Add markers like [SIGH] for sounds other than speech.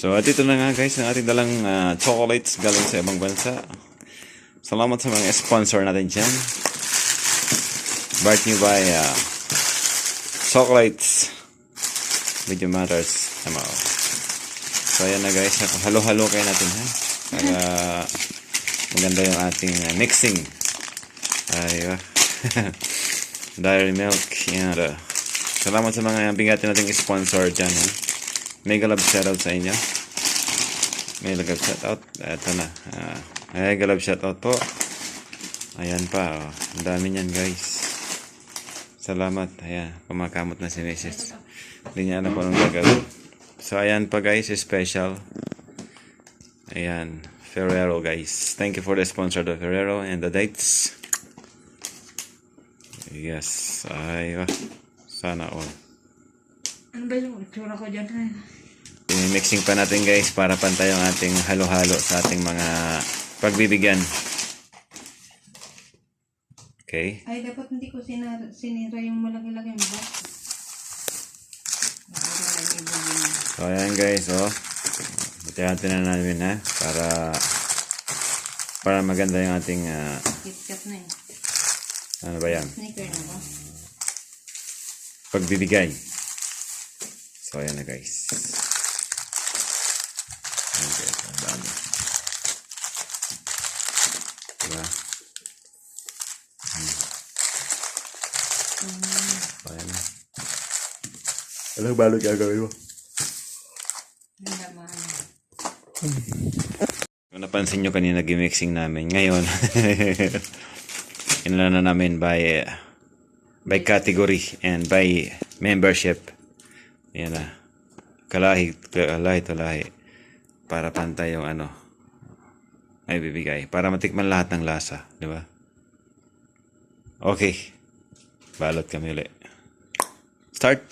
So, at ito na nga guys, ang ating dalang ah, chocolates galing sa ibang bansa. Salamat sa mga sponsor natin dyan. Brought you by ah, Chocolates. Video Matters. MO. So, ayan na guys. Halo-halo kayo natin ha. Para maganda yung ating ah, mixing. Ay, ah. [LAUGHS] Dairy milk. Yan. ah. Salamat sa mga bigati nating sponsor dyan. Ha? Mega love shoutout sa inyo. Mega love shoutout. Ito na. Ah, mega love shoutout po. Ayan pa. Oh. Ang dami niyan guys. Salamat. Ayan. Kumakamot na si Mrs. Hindi niya alam kung anong gagawin. So ayan pa guys. Special. Ayan. Ferrero guys. Thank you for the sponsor the Ferrero and the dates. Yes. Ay. Sana all. Ano ba yung itsura ko dyan? Ay, mixing pa natin guys para pantay ang ating halo-halo sa ating mga pagbibigyan. Okay. Ay, dapat hindi ko sinara, sinira yung malaki-laki yung box. So ayan guys, oh. Hati-hati na namin ha para para maganda yung ating ah, KitKat na eh. ano ba yan? Sneaker na ba? Pagbibigay. So ayan na guys. Ayan guys, ang dami. Diba? Hmm. So, ayan na. Anong balot gagawin mo? Kung napansin nyo kanina gimixing namin, ngayon, [LAUGHS] inala na namin by, uh, by category and by membership. Yan na. Kalahi, kalahi to lahi. Para pantay yung ano, ay bibigay. Para matikman lahat ng lasa. Di ba? Okay. Balot kami ulit. Start.